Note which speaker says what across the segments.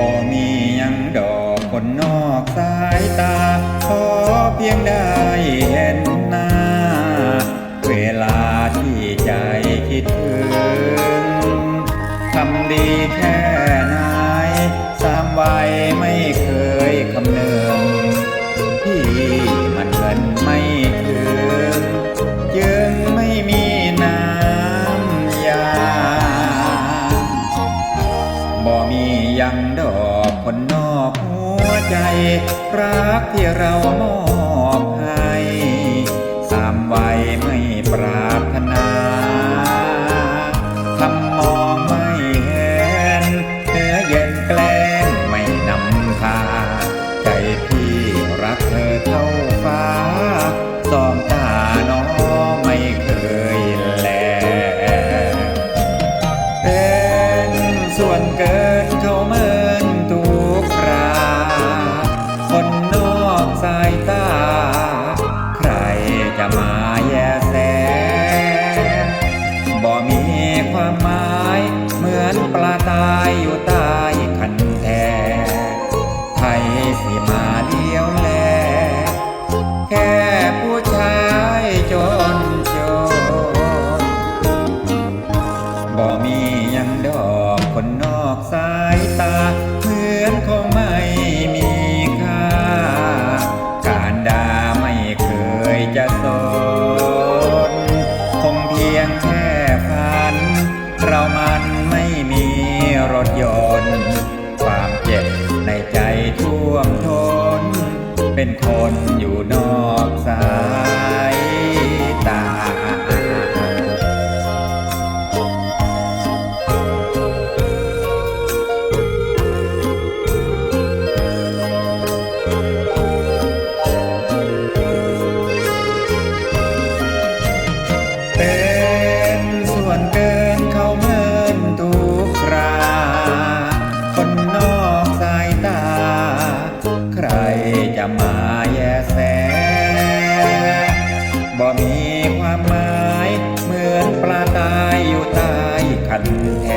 Speaker 1: บ่มียังดอกคนนอกสายตา ขอเพียงได้เห็นหน้า บ่มียังดอกคนนอกหัวใจ รักที่เรามอบให้สามวัยไม่ปรารถนาทำมองไม่เห็นเนื้อเย็นแกล้งไม่นำพาใจพี่รักเธอเท่าฟ้าสองตาน้องไม่เคยแลเป็นส่วนเกิน ความหมาย เหมือนปลาตายอยู่ใต้คันแทใครสิมาเลี้ยวแล แค่ผู้ชายจนจนบ่มียังดอกคนนอกสายตา เหมือนคงไม่มีค่า การด่าไม่เคยจะสนคงเพียงแค่ฝัน เรามันไม่มีรถยนต์ ความเจ็บในใจท่วมทน เป็นคนอยู่นอกสาย จะมาแย่แส บ่มีความหมาย เหมือนปลาตายอยู่ใต้คันแท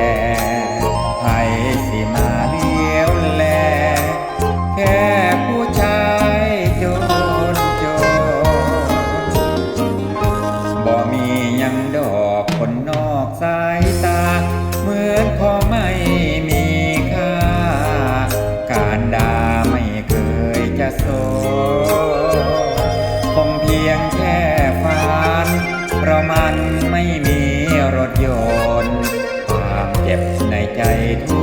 Speaker 1: พียงแค่ฝันเพราะมันไม่มีรถยนต์ความเจ็บในใจทุก